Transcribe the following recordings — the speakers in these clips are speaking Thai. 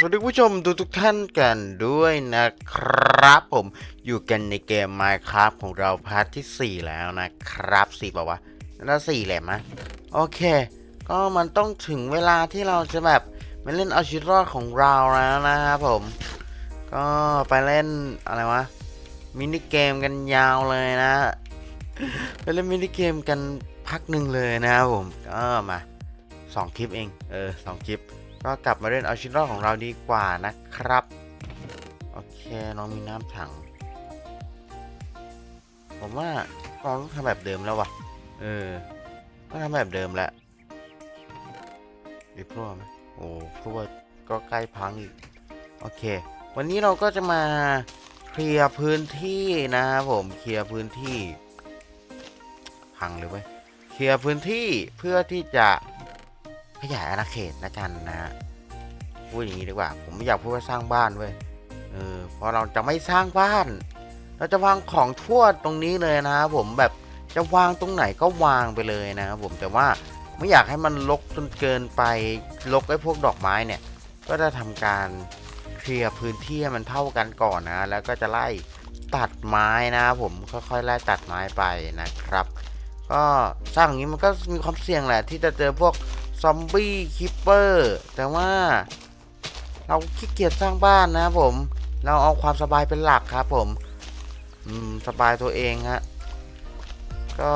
สวัสดีผู้ชมทุกทุกท่านกันด้วยนะครับผมอยู่กันในเกม Minecraft ของเราพาร์ทที่ 4 แล้วนะครับ4ป่าวะน่าสี่แหละมะโอเค ก็มันต้องถึงเวลาที่เราจะแบบมาเล่นเอาชีวิตรอดของเราแล้วนะครับผม ก็ไปเล่นอะไรวะมินิเกมกันยาวเลยนะไปเล่นมินิเกมกันพักหนึ่งเลยนะครับผมก็มาสองคลิปเอง เออสองคลิป ก็กลับมาเล่นเอาชีวิตรอดของเราดีกว่านะครับ โอเคน้องมีน้ำถัง ผมว่าเราต้องทำแบบเดิมแล้ววะเออต้องทำแบบเดิมแหละดีพรั่วไหมโอ้พรั่วก็ใกล้พังอีก โอเค วันนี้เราก็จะมาเคลียร์พื้นที่นะครับผมเคลียร์พื้นที่ พังเลยเว้ยเคลียร์พื้นที่เพื่อที่จะ ขยายอาณาเขตนะกันนะฮะพูดอย่างนี้ดีกว่า ผมไม่อยากพูดว่าสร้างบ้านเว้ยเออเพราะเราจะไม่สร้างบ้าน เราจะวางของทั่วตรงนี้เลยนะครับผมแบบจะวางตรงไหนก็วางไปเลยนะครับผมแต่ว่าไม่อยากให้มันรกจนเกินไปรกไอ้พวกดอกไม้เนี่ย ก็จะทำการเคลียร์พื้นที่ให้มันเท่ากันก่อนนะ แล้วก็จะไล่ตัดไม้นะครับผมค่อยๆไล่ตัดไม้ไปนะครับ ก็สร้างอย่างนี้มันก็มีความเสี่ยงแหละ ที่จะเจอพวก ซอมบี้คิปเปอร์แต่ว่าเราขี้เกียจสร้างบ้านนะผม เราเอาความสบายเป็นหลักครับผมอืมสบายตัวเองฮะก็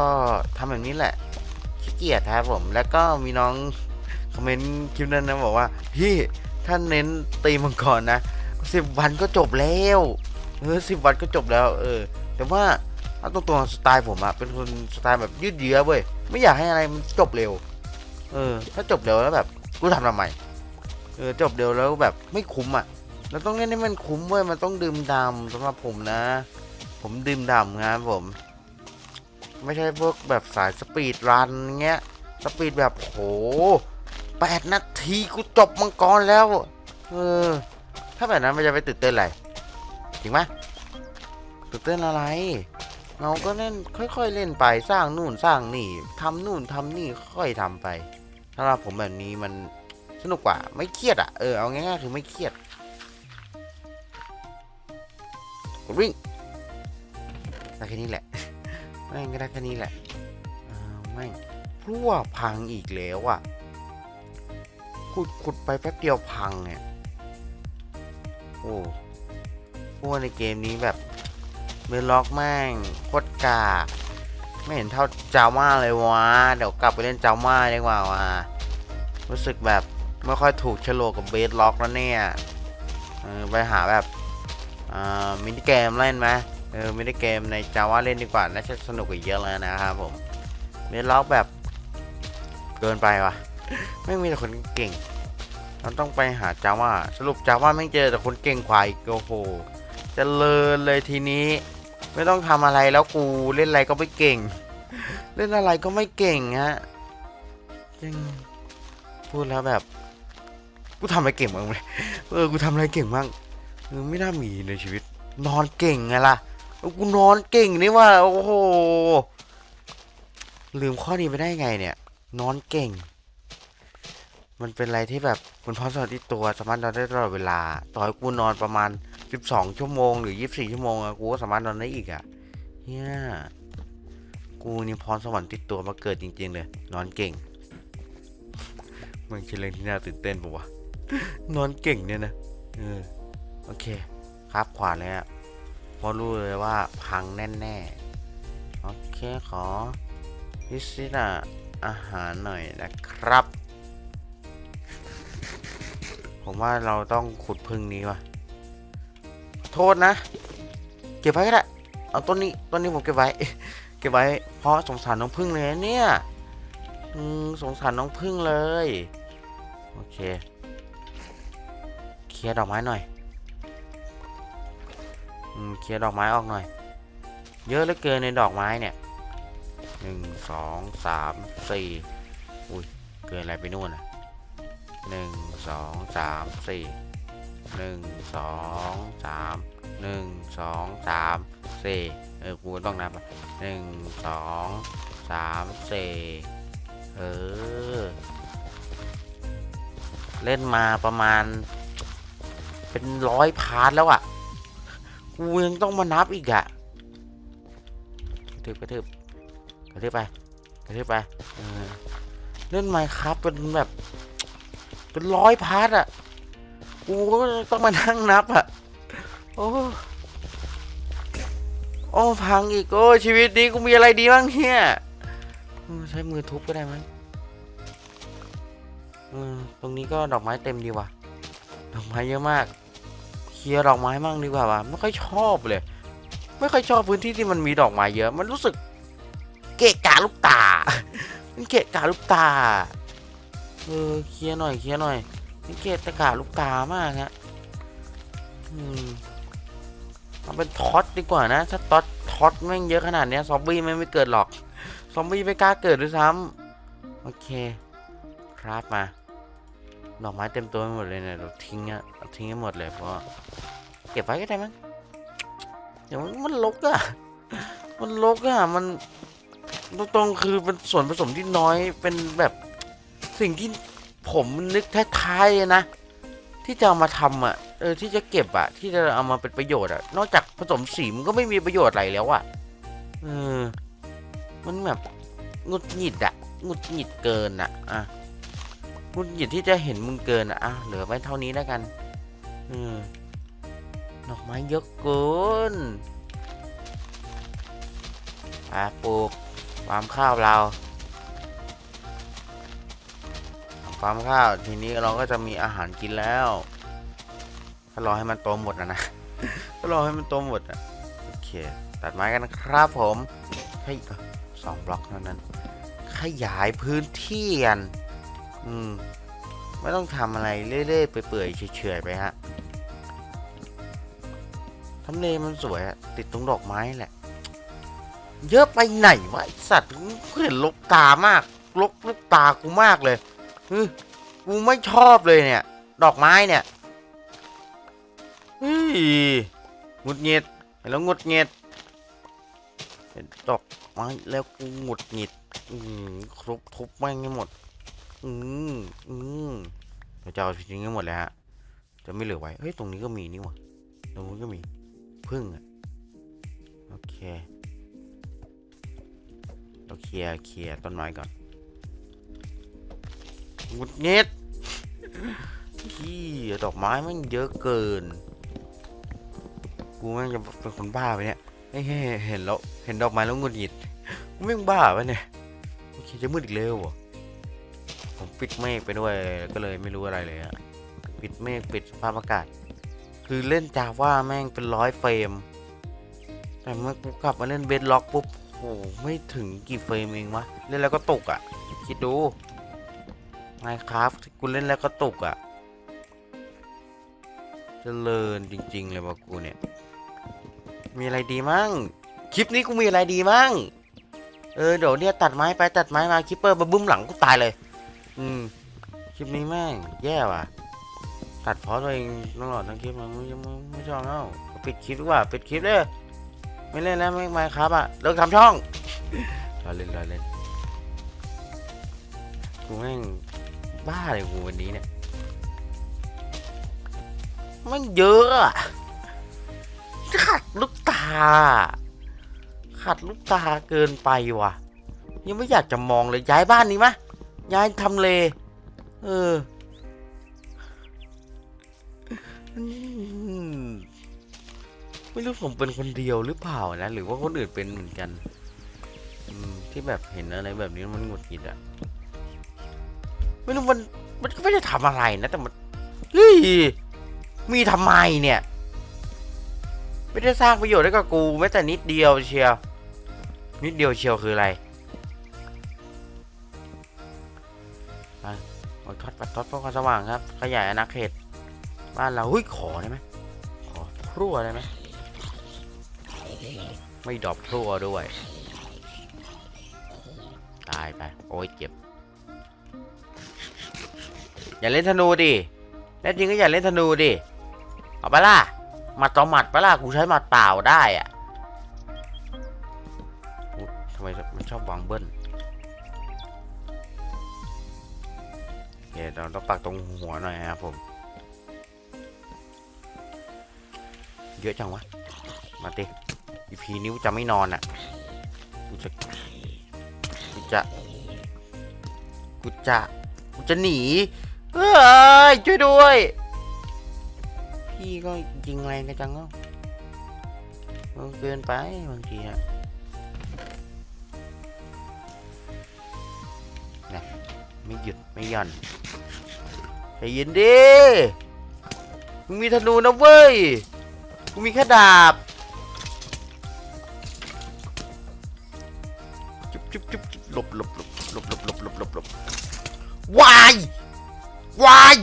ทำแบบนี้แหละขี้เกียจครับผม แล้วก็มีน้องคอมเมนต์คลิปนั้นนะบอกว่าพี่ท่านเน้นตีมังกรนะสิบวันก็จบแล้วเออสิบวันก็จบแล้ว เออ แต่ว่าเอาตรงๆสไตล์ผมอะเป็นคนสไตล์แบบยืดเยื้อเว้ยไม่อยากให้อะไรมันจบเร็ว เออ ถ้าจบเร็วแล้วแบบกูทำทำไมเออจบเร็วแล้วแบบไม่คุ้มอะเราต้องเล่นให้มันคุ้มเว้ยมันต้องดื่มดำสำหรับผมนะ ผมดื่มดำครับผม ไม่ใช่พวกแบบสายสปีดรันเงี้ยสปีดแบบโหแปดนาทีกูจบมังกรแล้ว เออ ถ้าแบบนั้นมันจะไปตื่นเต้นอะไรจริงไหมตื่นเต้นอะไรเราก็เล่นค่อย ๆ เล่นไปสร้างนู่นสร้างนี่ทำนู่นทำนี่ค่อยทำไปำหรับผมแบบนี้มันสนุกกว่าไม่เครียดอะเออเอาง่ายๆคือไม่เครียดกดวิ่งได้แค่นี้แหละแม่งก็ได้แค่นี้แหละอ้าวแม่พรั่วพังอีกแล้วอะขุดขุดไปแป๊บเดียวพังเนี่ยโอ้พรั่วในเกมนี้แบบเมล็อกแม่งโคตรกาก ไม่เห็นเท่าจาว่าเลยวะเดี๋ยวกลับไปเล่นจาว่าดีกว่าวะรู้สึกแบบไม่ค่อยถูกชโลกกับเบสล็อกแล้วเนี่ยไปหาแบบอ่ามินิเกมเล่นไหมเออมินิเกมในจาว่าเล่นดีกว่าน่าจะสนุกกว่าเยอะเลยนะครับผมเบสล็อกแบบเกินไปวะไม่มีแต่คนเก่งเราต้องไปหาจาว่าสรุปจาว่าไม่เจอแต่คนเก่งกว่าอีกโอ้โหเจริญเลยทีนี้ ไม่ต้องทำอะไรแล้วกูเล่นอะไรก็ไม่เก่ง เล่นอะไรก็ไม่เก่งฮะจริงพูดแล้วแบบกูทำอะไรเก่งบ้างเลยเออกูทำอะไรเก่งบ้างเออไม่น่ามีในชีวิต นอนเก่งไงล่ะเออกูนอนเก่งนี่ว่าโอ้โหลืมข้อนี้ไปได้ไงเนี่ย นอนเก่ง มันเป็นอะไรที่แบบมันพร้อมสำหรับที่ตัวสามารถนอนได้ตลอดเวลา ต่อให้กูนอนประมาณ 12ชั่วโมงหรือ24ชั่วโมงอะกูก็สามารถนอนได้อีกอะเฮียกูนี่พรสวรรค์ติดตัวมาเกิดจริง ๆ เลย นอนเก่ง มันเป็นเรื่องที่น่าตื่นเต้นปะวะนอนเก่งเนี่ยนะเออโอเค ครับขวาเลยอะเพราะรู้เลยว่าพังแน่ๆโอเคขอพิซซ่าอาหารหน่อยนะครับ ผมว่าเราต้องขุดพึ่งนี้ว่ะ โทษนะ เก็บไว้ก็ได้เอาต้นนี้ต้นนี้ผมเก็บไว้ เก็บไว้ เพราะสงสารน้องพึ่งเลยเนี่ยอืมสงสารน้องพึ่งเลย โอเค เคลียร์ดอกไม้หน่อยอืมเคลียร์ดอกไม้ออกหน่อย เยอะเหลือเกินในดอกไม้เนี่ยหนึ่งสองสามสี่อุ้ยเกินอะไรไปนู่นอะหนึ่งสองสามสี่ หนึ่งสองสามหนึ่งสองสามสี่เออกูต้องนับหนึ่งสองสามสี่เออ เล่นมาประมาณ เป็นร้อยพาร์ทแล้วอะกูยังต้องมานับอีกอะกระทืบกระทืบกระทืบไปกระทืบไปเล่นไมครับเป็นแบบ เป็นร้อยพาร์ทอะ กูก็ต้องมานั่งนับอะโอ้โอ้พังอีกโอ้ชีวิตนี้กูมีอะไรดีบ้างเนี่ยใช้มือทุบก็ได้มั้งตรงนี้ก็ดอกไม้เต็มดีว่ะ ดอกไม้เยอะมาก เคลียร์ดอกไม้มั่งดีกว่าว่ะไม่ค่อยชอบเลย ไม่ค่อยชอบพื้นที่ที่มันมีดอกไม้เยอะ มันรู้สึก เกะกะลูกตา มันเกะกะลูกตา เออเคลียร์หน่อยเคลียร์หน่อย มันเกะกะลูกตามากฮะอืมเอาเป็นท็อตดีกว่านะ ถ้าท็อตท็อตแม่งเยอะขนาดเนี้ยซอมบี้ไม่ไม่เกิดหรอก ซอมบี้ไม่กล้าเกิดด้วยซ้ำโอเค ครับมา ดอกไม้เต็มตัวไปหมดเลยเนี่ยเราทิ้งอะเราทิ้งให้หมดเลยเพราะเก็บไว้ก็ได้มั้งเดี๋ยวมันมันลกอะมันลกอะมันตรงๆคือเป็นส่วนผสมที่น้อยเป็นแบบสิ่งที่ ผมนึกท้ายๆเลยนะ ที่จะเอามาทำอะเออที่จะเก็บอะที่จะเอามาเป็นประโยชน์อะนอกจากผสมสีมันก็ไม่มีประโยชน์อะไรแล้วอะเออมันแบบงุดหงิดอะงุดหงิดเกินอะอะงุดหงิดที่จะเห็นมึงเกินอะอะเหลือไว้เท่านี้แล้วกันอืมดอกไม้เยอะเกินอะปลูกฟามข้าวเรา ฟาร์มข้าว ทีนี้เราก็จะมีอาหารกินแล้ว ถ้ารอให้มันโตหมดนะนะก็รอให้มันโตหมดอะโอเค ตัดไม้กันครับผมแค่สองบล็อกเท่านั้น ขยายพื้นที่กันอืมไม่ต้องทำอะไรเรื่อยๆไปเปื่อยเฉยๆไปฮะทำเลมันสวยอะติดตรงดอกไม้แหละ เยอะไปไหนวะไอสัตว์เห็นลกตามากลกลูกตากูมากเลย เฮ้กูไม่ชอบเลยเนี่ย ดอกไม้เนี่ยเฮ้ยหงุดหงิดแล้วหงุดหงิดเห็นดอกไม้แล้วกูหงุดหงิดอืมครบทุบแม่งให้หมด อืมอืมเราจะเอาทิ้งให้หมดเลยฮะ จะไม่เหลือไว้ เฮ้ย ตรงนี้ก็มีนี่หว่าตรงนู้นก็มี พึ่งอะ โอเค เราเคลียร์เคลียร์ต้นไม้ก่อน หงุดหงิดพี่ดอกไม้มันเยอะเกิน กูแม่งจะเป็นคนบ้าไปเนี่ยเฮ้เห็นแล้ว เห็นดอกไม้แล้วหงุดหงิดกูแม่งบ้าไปเนี่ยโอเคจะมืดอีกแล้วเหรอผมปิดเมฆไปด้วยก็เลยไม่รู้อะไรเลยอะปิดเมฆปิดสภาพอากาศ คือเล่นจาว่าแม่งเป็นร้อยเฟรม แต่เมื่อกูกลับมาเล่นเบดล็อกปุ๊บโหไม่ถึงกี่เฟรมเองวะเล่นแล้วก็ตกอะคิดดู ไมครับกูเล่นแล้วก็ตกอะเจริญจริง ๆ เลยว่ะกูเนี่ย มีอะไรดีมั่ง คลิปนี้กูมีอะไรดีมั่ง เออเดี๋ยวเนี่ยตัดไม้ไปตัดไม้มาคิปเปอร์มาบึ้มหลังกูตายเลย อืม คลิปนี้แม่งแย่ว่ะ ตัดเพราะตัวเองตลอดทั้งคลิปมันไม่ไม่ไม่ชอบแล้วปิดคลิปดีกว่าปิดคลิปเลยไม่เล่นแล้วไม่ไม่ครับอะเลิกทำช่องรอเล่นรอเล่นกูแม่ง บ้าเลยกูวันนี้เนี่ย มันเยอะอะขัดลูกตา ขัดลูกตาเกินไปว่ะ ยังไม่อยากจะมองเลยย้ายบ้านนี้มะย้ายทำเล เออไม่รู้ผมเป็นคนเดียวหรือเปล่านะ หรือว่าคนอื่นเป็นเหมือนกันที่แบบเห็นอะไรแบบนี้มันหงุดหงิดอะ ไม่รู้มันมันก็ไม่ได้ทำอะไรนะ แต่มันเฮ้ยมีทำไมเนี่ย ไม่ได้สร้างประโยชน์ให้กับกูแม้แต่นิดเดียวเชียว นิดเดียวเชียวคืออะไรโอ้ทอดปัดทอดเพื่อความสว่างครับ ขยายอาณาเขตบ้านเราเฮ้ยขอได้ไหมขอพรั่วได้ไหมไม่ดรอปพรั่วด้วย ตายไป โอ้ยเจ็บ อย่าเล่นธนูดิแน่จริงก็อย่าเล่นธนูดิเอาไปล่ะหมัดต่อหมัดไปล่ะกูใช้หมัดเปล่าได้อะทำไมมันชอบวางเบิ้ลโอเคเราต้องปักตรงหัวหน่อยครับผม เยอะจังวะ มาติอีพีนิ้วจะไม่นอนอะ กูจะ กูจะ กูจะ กูจะหนี เฮ้ยช่วยด้วย พี่ก็ยิงแรงกันจังเนาะมันเกินไปบางทีอะนะไม่หยุดไม่ย่อนใจเย็นดิมึงมีธนูนะเว้ยกูมีแค่ดาบจุ๊บจุ๊บจุ๊บจุ๊บหลบหลบหลบหลบหลบหลบหลบหลบหลบวาย วาย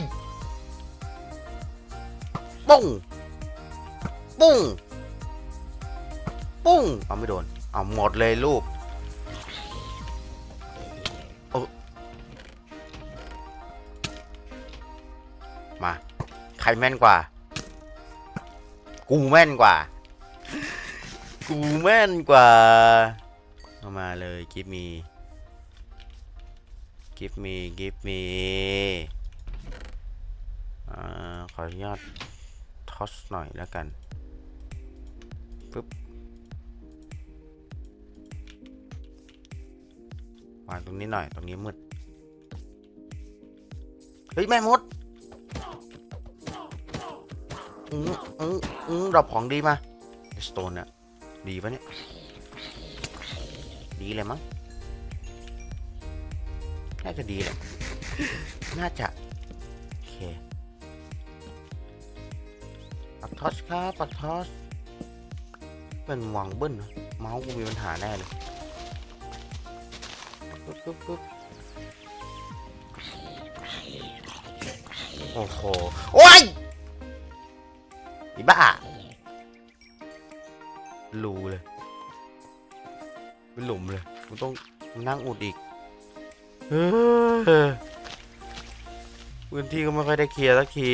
ปุ้ง ปุ้ง ปุ้ง เอาไม่โดน เอาหมดเลยลูกเออมา ใครแม่นกว่า กูแม่นกว่า กูแม่นกว่า เอามาเลยกิฟมีกิฟมีกิฟมี ออนุญาตทอสหน่อยแล้วกันปึ๊บวางตรงนี้หน่อย ตรงนี้มืด เฮ้ย แม่มด อืมอืมอืมดรอปของดีมาสโตนเนี่ยดีปะเนี่ย ดีเลยมั้ง น่าจะดีแหละ น่าจะ โอเค ปักทอสครับปักทอสเป็นหวังเบิ้ลเมาส์กูมีปัญหาแน่เลยปึ๊บปึ๊บปึ๊บโอ้โห โอ้ยอีบ้ารูเลยเป็นหลุมเลยกูต้องนั่งอุดอีกเฮ้อพื้นที่ก็ไม่ค่อยได้เคลียร์สักที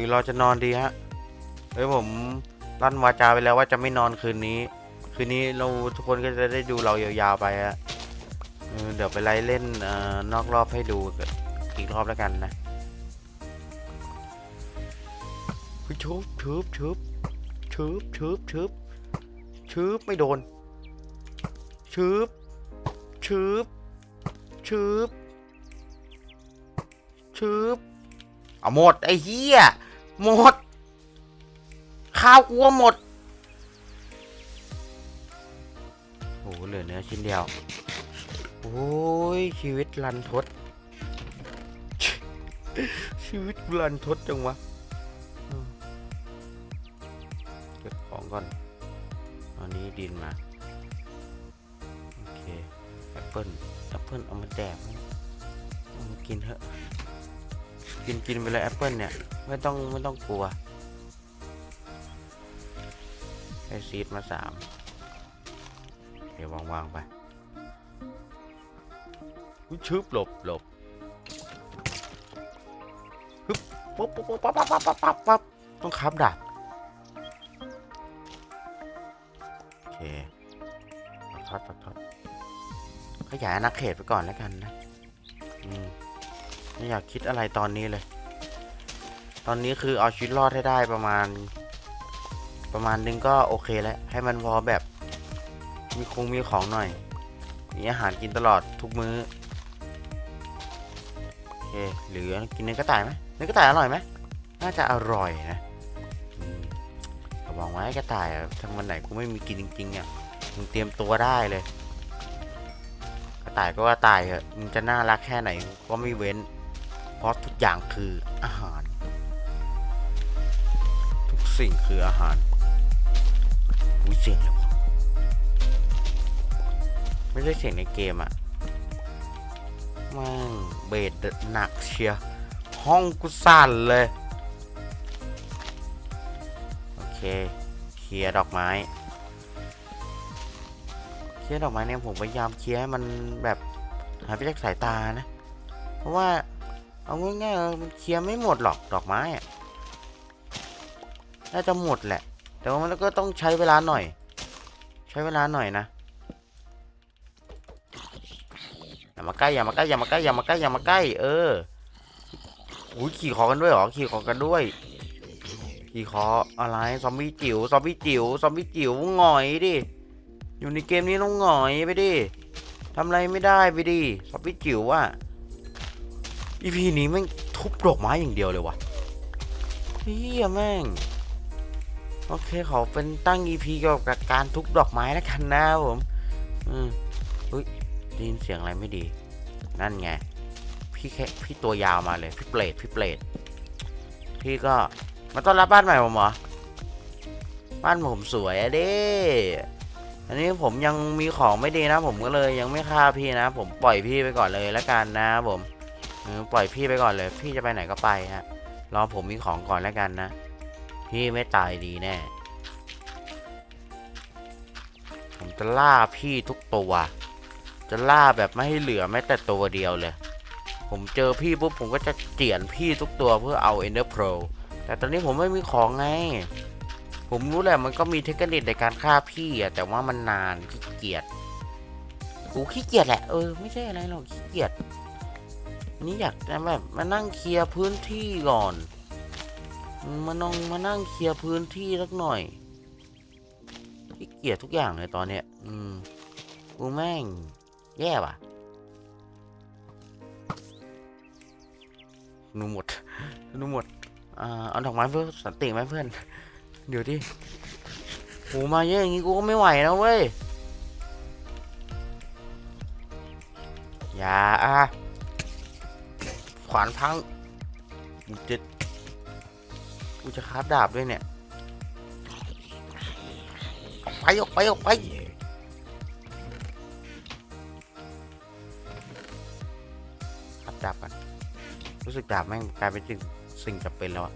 รือเราจะนอนดีฮะเฮ้ยผมลั่นวาจาไปแล้วว่าจะไม่นอนคืนนี้ คืนนี้เราทุกคนก็จะได้ดูเรายาวๆไปฮะเเดี๋ยวไปไล่เล่นเอ่อนอกรอบให้ดูอีกรอบแล้วกันนะชุบชุบชุบชืบชืบชืบชืบไม่โดนชืบชืบชืบชืบเอาหมดไอ้เหี้ย หมด ข้าวกูก็หมดโอ้โหเหลือเนื้อชิ้นเดียว โอ้ย ชีวิตรันทด ชีวิตรันทดจังวะเก็บของก่อนอานี้ดินมา โอเคแอปเปิลแอปเปิลเอามาแดกเอามากินเถอะ กินกินไปเลยแอปเปิลเนี่ย ไม่ต้องไม่ต้องกลัวได้ซีดมาสามเดี๋ยววางๆไปชึบหลบหลบฮึบปุ๊บปุ๊บปุ๊บปั๊บปั๊บปั๊บปั๊บปั๊บต้องคับดาบโอเคปักทอดทอดขยายอาณาเขตไปก่อนแล้วกันนะ ไม่อยากคิดอะไรตอนนี้เลย ตอนนี้คือเอาชีวิตรอดให้ได้ประมาณ ประมาณนึงก็โอเคแล้ว ให้มันพอแบบ มีคงมีของหน่อย มีอาหารกินตลอดทุกมื้อโอเคเหลือกินเนื้อกระต่ายไหมเนื้อกระต่ายอร่อยไหมน่าจะอร่อยนะระวังไว้กระต่ายถ้าวันไหนกูไม่มีกินจริงๆอะมึงเตรียมตัวได้เลย กระต่ายก็กระต่ายเหอะมึงจะน่ารักแค่ไหนก็ไม่เว้น เพราะทุกอย่างคืออาหาร ทุกสิ่งคืออาหารอุ้ยเสียงเลยวะไม่ใช่เสียงในเกมอะมั่งเบสหนักเชียร์ห้องกูสั่นเลย โอเคเคลียร์ดอกไม้เคลียร์ดอกไม้เนี่ยผมพยายามเคลียร์ให้มันแบบหายไปจากสายตานะ เพราะว่า เอาง่ายๆเออมันเคลียร์ไม่หมดหรอกดอกไม้อะน่าจะหมดแหละ แต่ว่ามันก็ต้องใช้เวลาหน่อย ใช้เวลาหน่อยนะอย่ามาใกล้อย่ามาใกล้อย่ามาใกล้อย่ามาใกล้อย่ามาใกล้ เอออุ้ยขี่คอกันด้วยเหรอขี่คอกันด้วยขี่คออะไรซอมบี้จิ๋วซอมบี้จิ๋วซอมบี้จิ๋วหงอยดิอยู่ในเกมนี้ต้องหงอยไปดิทำอะไรไม่ได้ไปดิซอมบี้จิ๋วว่ะ อีพีนี้แม่งทุบดอกไม้อย่างเดียวเลยวะเฮียแม่ง โอเคขอเป็นตั้งอีพีเกี่ยวกับการทุบดอกไม้แล้วกันนะผมอืมอุ้ยได้ยินเสียงอะไรไม่ดี นั่นไง พี่แค่พี่ตัวยาวมาเลย พี่เปรตพี่เปรตพี่ก็มาต้อนรับบ้านใหม่ผมเหรอ บ้านผมสวยอะเด้อันนี้ผมยังมีของไม่ดีนะ ผมก็เลยยังไม่ฆ่าพี่นะ ผมปล่อยพี่ไปก่อนเลยแล้วกันนะผม ปล่อยพี่ไปก่อนเลย พี่จะไปไหนก็ไปฮะ รอผมมีของก่อนแล้วกันนะ พี่ไม่ตายดีแน่ ผมจะล่าพี่ทุกตัว จะล่าแบบไม่ให้เหลือแม้แต่ตัวเดียวเลย ผมเจอพี่ปุ๊บผมก็จะเจียนพี่ทุกตัวเพื่อเอา Ender Pro แต่ตอนนี้ผมไม่มีของไง ผมรู้แหละมันก็มีเทคนิคในการฆ่าพี่อะแต่ว่ามันนานขี้เกียจกูขี้เกียจแหละ เออไม่ใช่อะไรหรอกขี้เกียจ อันนี้อยากจะแบบมานั่งเคลียร์พื้นที่ก่อน มานั่งมานั่งเคลียร์พื้นที่สักหน่อยขี้เกียจทุกอย่างเลยตอนเนี้ย อืมกูแม่ง แย่ว่ะหนูหมดหนูหมดอ่าเอาดอกไม้เพื่อสันติไหมเพื่อน เดี๋ยวดิโหมาเยอะอย่างงี้กูก็ไม่ไหวนะเว้ย อย่าอะ ขวานพังกูจะกูจะคาบดาบด้วยเนี่ยไปออกไปออกไปครับดาบกันรู้สึกดาบแม่งกลายเป็นสิ่งสิ่งจำเป็นแล้วอะ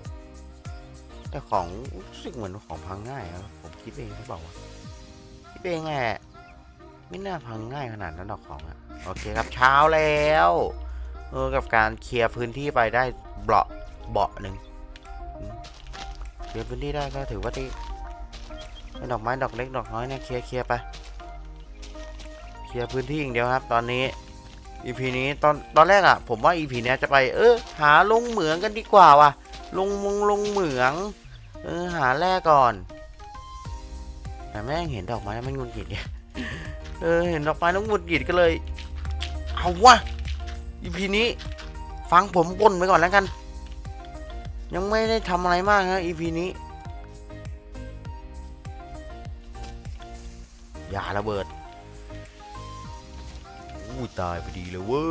แต่ของรู้สึกเหมือนของพังง่ายผมคิดเองหรือเปล่าวะคิดเองแหละไม่น่าพังง่ายขนาดนั้นหรอกของอะโอเคครับเช้าแล้ว เออกับการเคลียร์พื้นที่ไปได้เบาะเบาะหนึ่งเคลียร์พื้นที่ได้ก็ถือว่าดีเป็นดอกไม้ดอกเล็กดอกน้อยเนี่ยเคลียร์เคลียร์ไปเคลียร์พื้นที่อย่างเดียวครับ ตอนนี้ EP นี้ตอนตอนแรกอะผมว่า EP เนี้ยจะไปเออหาลงเหมืองกันดีกว่าว่ะลงมงลงเหมือง เออหาแร่ก่อน แต่แม่งเห็นดอกไม้มันงุนหงิดเนี่ยเออเห็นดอกไม้แล้วงุนหงิดก็เลย เอาวะ EP นี้ฟังผมบ่นไปก่อนแล้วกัน ยังไม่ได้ทำอะไรมากนะ EP นี้ อย่าระเบิดอู้ตายพอดีเลยเว้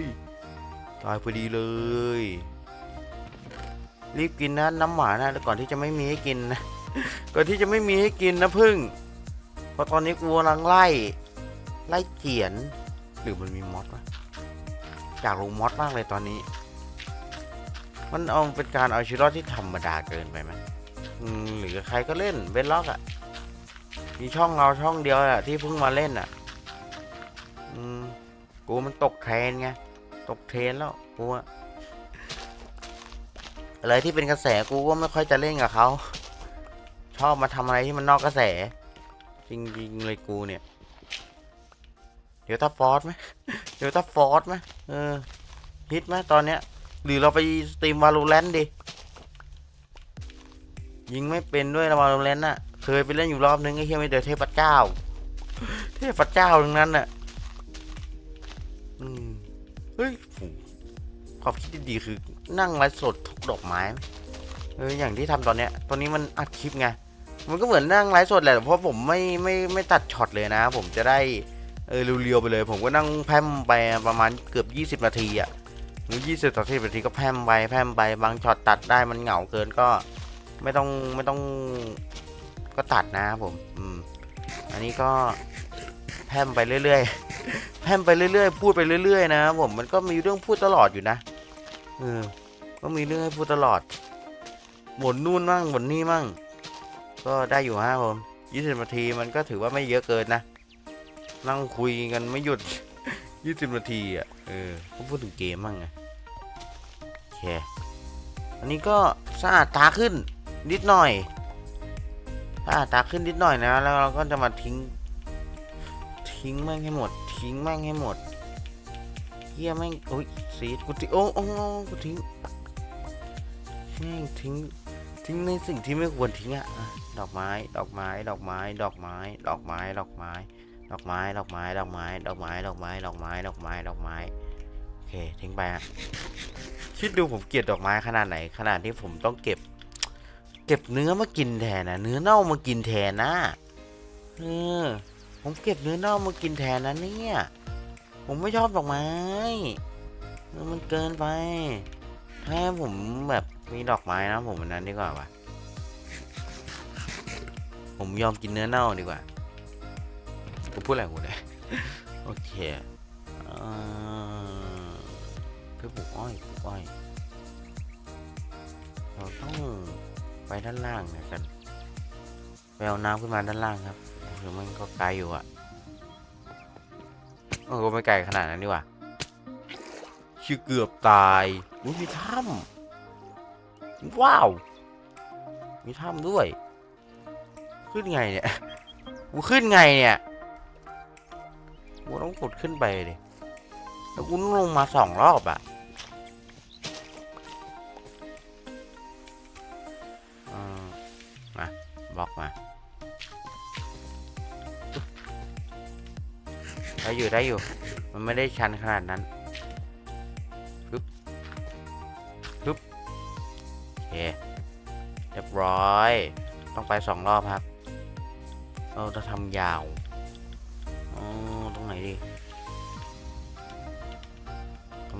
ย ตายพอดีเลย รีบกินนะน้ำหวานนะก่อนที่จะไม่มีให้กินนะ ก่อนที่จะไม่มีให้กินนะพึ่ง เพราะตอนนี้กูกำลังไล่ ไล่เขียน หรือมันมีมอสวะ อยากลงมอสมากเลยตอนนี้ มันเอาเป็นการเอาชีวิตรอดที่ธรรมดาเกินไปไหมหรือใครก็เล่นเบนล็อกอะ่ะ มีช่องเราช่องเดียวอะที่เพิ่งมาเล่นอะกูมันตกเทรนไง ตกเทรนแล้วกูอะอะไรที่เป็นกระแสกูก็ไม่ค่อยจะเล่นกับเขาชอบมาทำอะไรที่มันนอกกระแส จริงๆเลยกูเนี่ย เดี๋ยวถ้าฟอร์สไหมเดี๋ยวถ้าฟอร์สไหมเออฮิตไหมตอนเนี้ย หรือเราไปสตรีมวาลูแรนดิ ยิงไม่เป็นด้วยนะวาลูแรนน่ะ เคยไปเล่นอยู่รอบนึงไอ้เฮียไม่เดือเทพเจ้า เทพเจ้าทั้งนั้นน่ะ อืม เฮ้ยความคิดดีๆคือนั่งไลฟ์สดทุกดอกไม้เอออย่างที่ทำตอนเนี้ย ตอนนี้มันอัดคลิปไง มันก็เหมือนนั่งไลฟ์สดแหละ เพราะผมไม่ไม่ไม่ตัดช็อตเลยนะ ผมจะได้ เออเรียวๆไปเลย ผมก็นั่งแพมไปประมาณเกือบ 20 นาทีอะหรือ20ต่อ10นาทีก็แพมไปแพมไปบางช็อตตัดได้มันเหงาเกินก็ไม่ต้องไม่ต้องก็ตัดนะครับผมอืมอันนี้ก็แพมไปเรื่อยๆแพมไปเรื่อยๆ พูดไปเรื่อยๆนะครับผมมันก็มีเรื่องพูดตลอดอยู่นะเออก็มีเรื่องให้พูดตลอดหมดนู่นมั่งหมดนี่มั่ง ก็ได้อยู่ฮะผมยี่สิบนาทีมันก็ถือว่าไม่เยอะเกินนะ นั่งคุยกันไม่หยุดยี่สิบนาทีอะ เออก็พูดถึงเกมมั่งไงโอเคอันนี้ก็สะอาดตาขึ้นนิดหน่อยสะอาดตาขึ้นนิดหน่อยนะ แล้วเราก็จะมาทิ้ง ทิ้งแม่งให้หมด ทิ้งแม่งให้หมดเฮียแม่งโอ้ยสีกูทิ้งโอ้โอ้โอ้กูทิ้งแม่งทิ้งทิ้งในสิ่งที่ไม่ควรทิ้งอะอะดอกไม้ ดอกไม้ ดอกไม้ ดอกไม้ ดอกไม้ ดอกไม้ ดอกไม้ดอกไม้ดอกไม้ดอกไม้ดอกไม้ดอกไม้ดอกไม้ดอกไม้โอเคทิ้งไปฮะคิดดูผมเกลียดดอกไม้ขนาดไหน ขนาดที่ผมต้องเก็บ เก็บเนื้อมากินแทนนะเนื้อเน่ามากินแทนนะเออผมเก็บเนื้อเน่ามากินแทนนะเนี่ย ผมไม่ชอบดอกไม้มันเกินไปถ้าผมแบบมีดอกไม้นะผมอันนั้นดีกว่าว่ะผมยอมกินเนื้อเน่าดีกว่า กูพูดอะไรกูเนี่ยโอเคเออเพื่อปลูกอ้อยปลูกอ้อย เราต้องไปด้านล่างเนี่ยกันไปเอาน้ำขึ้นมาด้านล่างครับคือมันก็ไกลอยู่อะเออก็ไม่ไกลขนาดนั้นดีกว่าชื่อเกือบตายอุ้ยมีถ้ำว้าว มีถ้ำด้วย ขึ้นไงเนี่ยกูขึ้นไงเนี่ย กูต้องกดขึ้นไปดิแล้วกูต้องลงมาสองรอบอะอ่ามาบล็อกมาได้อยู่ได้อยู่ มันไม่ได้ชันขนาดนั้นปึ๊บปึ๊บโอเคเรียบร้อย ต้องไปสองรอบครับ เราจะทำยาว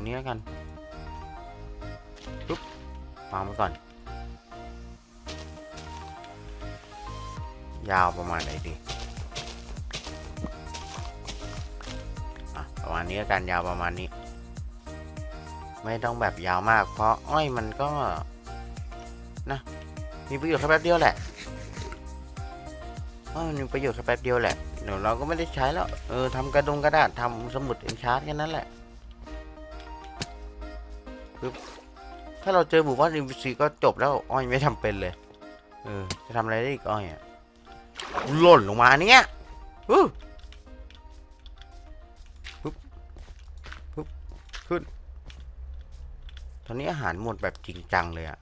นี้แล้วกันปุ๊บวางไว้ก่อน ยาวประมาณไหนดีอะประมาณนี้กันยาวประมาณนี้ ไม่ต้องแบบยาวมาก เพราะอ้อยมันก็นะมีประโยชน์แค่แป๊บเดียวแหละว่ามันมีประโยชน์แค่แป๊บเดียวแหละเดี๋ยวเราก็ไม่ได้ใช้แล้วเออทำกระดงกระดาษทำสมุดเอ็นชาร์ตแค่นั้นแหละ ปึ๊บถ้าเราเจอหมู่บ้านอินซีก็จบแล้วอ้อยไม่ทำเป็นเลย เออ จะทำอะไรได้อีกอ้อยอะหล่นลงมาเนี้ยปึ๊บปึ๊บปึ๊บขึ้น ตอนนี้อาหารหมดแบบจริงจังเลยอะ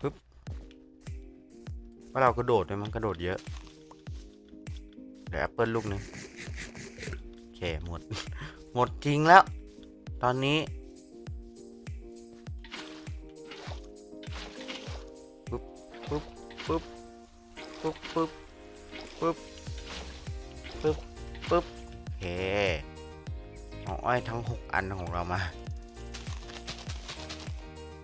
ปึ๊บว่าเรากระโดดด้วยมั้งกระโดดเยอะเดี๋ยวแอปเปิลลูกหนึงโอเคหมด หมดจริงแล้ว ตอนนี้ ปุ๊บปุ๊บปุ๊บปุ๊บปุ๊บปุ๊บปุ๊บเคเอาอ้อยทั้ง 6 อันของเรามา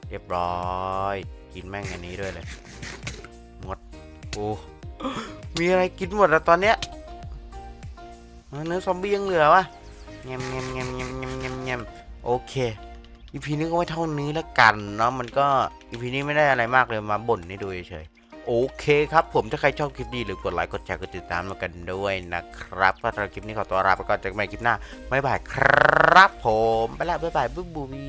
เรียบร้อย กินแม่งอันนี้ด้วยเลยหมดโอ้มีอะไรกินหมดแล้วตอนเนี้ยเนื้อซอมบี้ยังเหลือวะเงียบเงียบเงียบเงียบเงียบเงียบโอเค อีพีนี้ก็ไว้เท่านี้แล้วกันเนาะมันก็อีพีนี้ไม่ได้อะไรมากเลยมาบ่นให้ดูเฉยๆโอเคครับผมถ้าใครชอบคลิปนี้หรือกดไลค์กดแชร์กดติดตามมากันด้วยนะครับก็สำหรับคลิปนี้ขอตัวลาไปก่อนเจอกันใหม่คลิปหน้าบ๊ายบายครับผมไปละบ๊ายบายบุ๊บบูบี